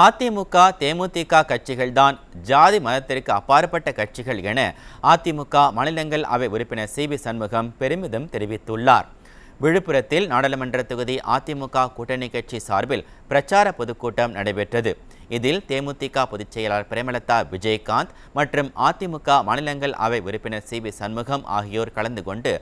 அதிமுக தேமுதிக கட்சிகள்தான் ஜாதி மதத்திற்கு அப்பாற்பட்ட கட்சிகள் என அதிமுக மாநிலங்கள் அவை உறுப்பினர் சி வி சண்முகம் பெருமிதம் தெரிவித்துள்ளார். விழுப்புரத்தில் நாடாளுமன்ற தொகுதி அதிமுக கூட்டணி கட்சி சார்பில் பிரச்சார பொதுக்கூட்டம் நடைபெற்றது. இதில் தேமுதிக பொதுச் செயலாளர் பிரேமலதா விஜயகாந்த் மற்றும் அதிமுக மாநிலங்கள் அவை உறுப்பினர் சி வி சண்முகம் ஆகியோர் கலந்து கொண்டு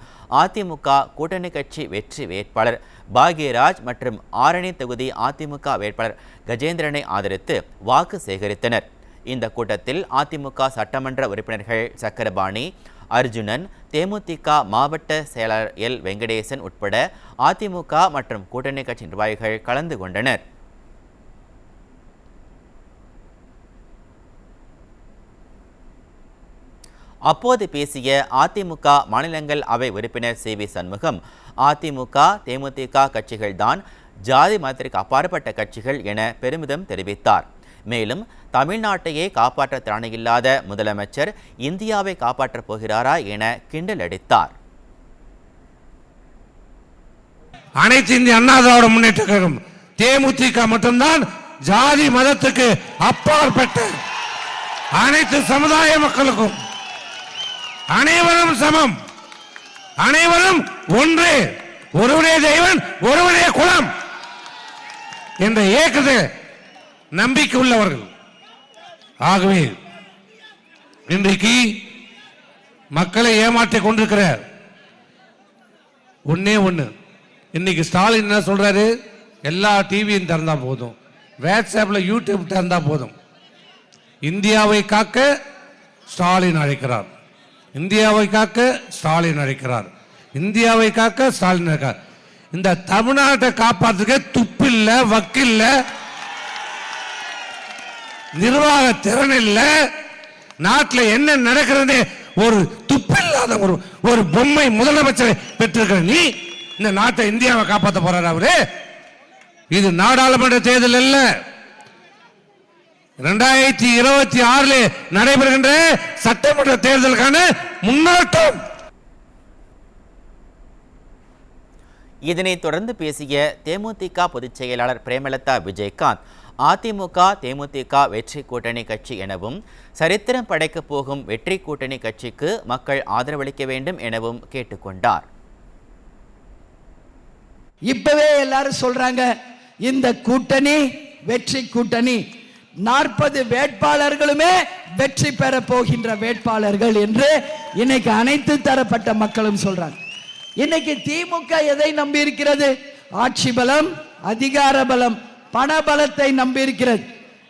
அதிமுக கூட்டணி கட்சி வெற்றி வேட்பாளர் பாக்யராஜ் மற்றும் ஆரணி தொகுதி அதிமுக வேட்பாளர் கஜேந்திரனை ஆதரித்து வாக்கு சேகரித்தனர். இந்த கூட்டத்தில் அதிமுக சட்டமன்ற உறுப்பினர்கள் சக்கரபாணி அர்ஜுனன் தேமுதிக மாவட்ட செயலர் எல். வெங்கடேசன் உட்பட அதிமுக மற்றும் கூட்டணி கட்சி நிர்வாகிகள் கலந்து கொண்டனர். அப்போது பேசிய அதிமுக மாநிலங்கள் அவை உறுப்பினர் சி. வி. சண்முகம் அதிமுக தேமுதிக கட்சிகள்தான் ஜாதி மதத்திற்கு அப்பாற்பட்ட கட்சிகள் என பெருமிதம் தெரிவித்தார். மேலும் தமிழ்நாட்டையே காப்பாற்ற திறனையில்லாத முதலமைச்சர் இந்தியாவை காப்பாற்றப் போகிறாரா என கிண்டல் அடித்தார். அனைத்து இந்திய அண்ணா திராவிட முன்னேற்ற கழகம் தேமுதிக மட்டும்தான் ஜாதி மதத்துக்கு அப்பாற்பட்ட அனைத்து சமுதாய மக்களுக்கும் அனைவரும் சமம். அனைவரும் ஒன்று ஒருவனே தெய்வன் ஒருவனே குலம் என்ற இயக்கத்தை நம்பிக்கை உள்ளவர்கள் ஆகவே இன்றைக்கு மக்களை ஏமாற்றிக் கொண்டிருக்கிறார். ஒன்னே ஒண்ணு. இன்னைக்கு ஸ்டாலின் என்ன சொல்றாரு? எல்லா டிவியும் திறந்தா போதும். வாட்ஸ்அப்ல யூடியூப் திறந்தா போதும். இந்தியாவை காக்க ஸ்டாலின் அழைக்கிறார். இந்தியாவை காக்க ஸ்டாலின் அழைக்கிறார். இந்தியாவை காக்க ஸ்டாலின் அழைக்கிறார். இந்த தமிழ்நாட்டை காப்பாற்றுக்க துப்பில்லை வக்கில்ல நிர்வாக திறன் இல்ல நாட்டில் என்ன நடக்கிறது ஒரு துப்பில்லாத ஒரு ஒரு பொம்மை முதலமைச்சரை பெற்றிருக்கிற நீ இந்த நாட்டை இந்தியாவை காப்பாற்ற போறாரு அவரு. இது நாடாளுமன்ற தேர்தல் அல்ல. இரண்டாயிரத்தி இருபத்தி ஆறுல நடைபெறுகின்ற சட்டமன்ற தேர்தலுக்கான முன்னோட்டம். இதனைத் தொடர்ந்து பேசிய தேமுதிக பொதுச் செயலாளர் பிரேமலதா விஜயகாந்த் அதிமுக தேமுதிக வெற்றி கூட்டணி கட்சி எனவும் சரித்திரம் படைக்கப் போகும் வெற்றி கூட்டணி கட்சிக்கு மக்கள் ஆதரவளிக்க வேண்டும் எனவும் கேட்டுக்கொண்டார். இப்பவே எல்லாரும் சொல்றாங்க இந்த கூட்டணி வெற்றி கூட்டணி. நாற்பது வேட்பாளர்களுமே வெற்றி பெற போகின்ற வேட்பாளர்கள் என்று இன்னைக்கு அனைத்து தரப்பட்ட மக்களும் சொல்றாங்க. இன்னைக்கு திமுக எதை நம்பி இருக்கிறது ஆட்சி பலம் அதிகார பலம் பணபலத்தை நம்பியிருக்கிறது.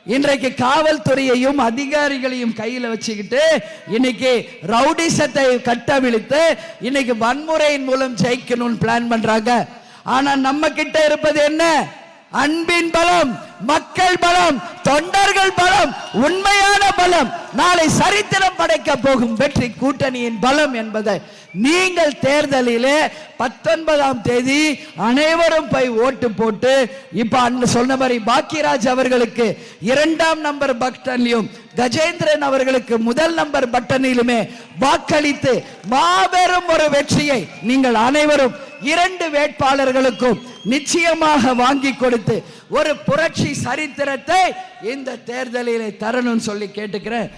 இன்றைக்கு காவல்துறையையும் அதிகாரிகளையும் கையில் வச்சுக்கிட்டு இன்னைக்கு ரவுடிசத்தை கட்டவிழித்து இன்னைக்கு வன்முறையின் மூலம் ஜெயிக்கணும்னு பிளான் பண்றாங்க. ஆனா நம்ம கிட்ட இருப்பது என்ன? அன்பின் பலம். மக்கள் பலம் தொண்டர்கள் பலம் உண்மையான பலம். நாளை சரித்திரம் படைக்க போகும் வெற்றி கூட்டணியின் பலம் என்பதை நீங்கள் தேர்தலிலே பத்தொன்பதாம் தேதி அனைவரும் போய் ஓட்டு போட்டு இப்ப அன்னு சொன்ன மாதிரி பாக்கியராஜ் அவர்களுக்கு இரண்டாம் நம்பர் பட்டன்லையும் கஜேந்திரன் அவர்களுக்கு முதல் நம்பர் பட்டனிலுமே வாக்களித்து மாபெரும் ஒரு வெற்றியை நீங்கள் அனைவரும் இரண்டு வேட்பாளர்களுக்கும் நிச்சயமாக வாங்கி கொடுத்து ஒரு புரட்சி சரித்திரத்தை இந்த தேர்தலிலே தரணும்னு சொல்லி கேட்டுக்கிறேன்.